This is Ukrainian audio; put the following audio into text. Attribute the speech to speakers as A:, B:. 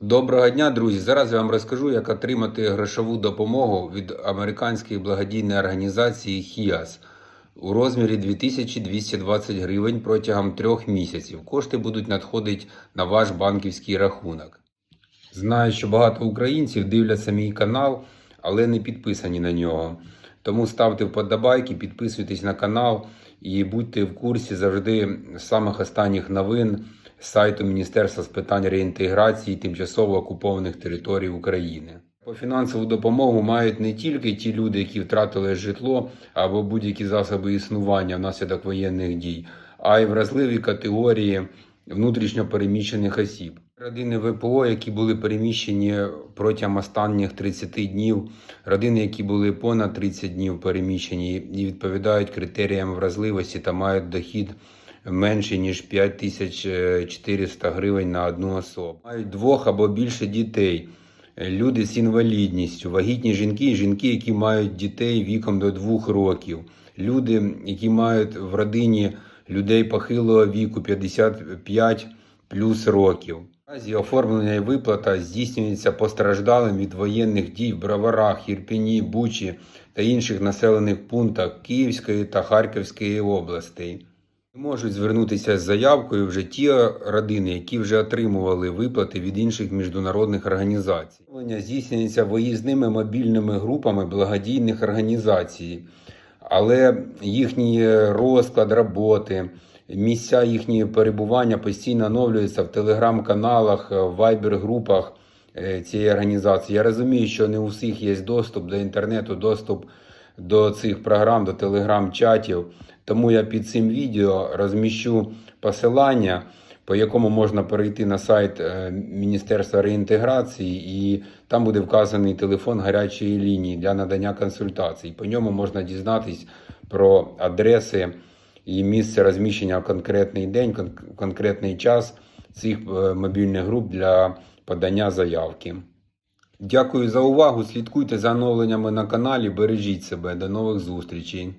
A: Доброго дня, друзі! Зараз я вам розкажу, як отримати грошову допомогу від американської благодійної організації HIAS у розмірі 2220 гривень протягом трьох місяців. Кошти будуть надходити на ваш банківський рахунок. Знаю, що багато українців дивляться мій канал, але не підписані на нього. Тому ставте вподобайки, підписуйтесь на канал і будьте в курсі завжди самих останніх новин сайту Міністерства з питань реінтеграції тимчасово окупованих територій України. По фінансову допомогу мають не тільки ті люди, які втратили житло або будь-які засоби існування внаслідок воєнних дій, а й вразливі категорії внутрішньо переміщених осіб. Родини ВПО, які були переміщені протягом останніх 30 днів, родини, які були понад 30 днів переміщені і відповідають критеріям вразливості та мають дохід менше ніж 5400 гривень на одну особу. Мають двох або більше дітей. Люди з інвалідністю, вагітні жінки, жінки, які мають дітей віком до двох років, люди, які мають в родині людей похилого віку 55 плюс років. Наразі оформлення і виплата здійснюється постраждалим від воєнних дій в Броварах, Ірпіні, Бучі та інших населених пунктах Київської та Харківської областей. Можуть звернутися з заявкою вже ті родини, які вже отримували виплати від інших міжнародних організацій. Здійснюється виїзними мобільними групами благодійних організацій, але їхній розклад роботи, місця їхнього перебування постійно оновлюються в телеграм-каналах, вайбер-групах е, цієї організації. Я розумію, що не у всіх є доступ до інтернету, доступ до цих програм, до телеграм-чатів. Тому я під цим відео розміщу посилання, по якому можна перейти на сайт е, Міністерства реінтеграції, і там буде вказаний телефон гарячої лінії для надання консультацій. По ньому можна дізнатись про адреси і місце розміщення в конкретний день, кон- конкретний час цих е, мобільних груп для подання заявки. Дякую за увагу. Слідкуйте за оновленнями на каналі. Бережіть себе. До нових зустрічей.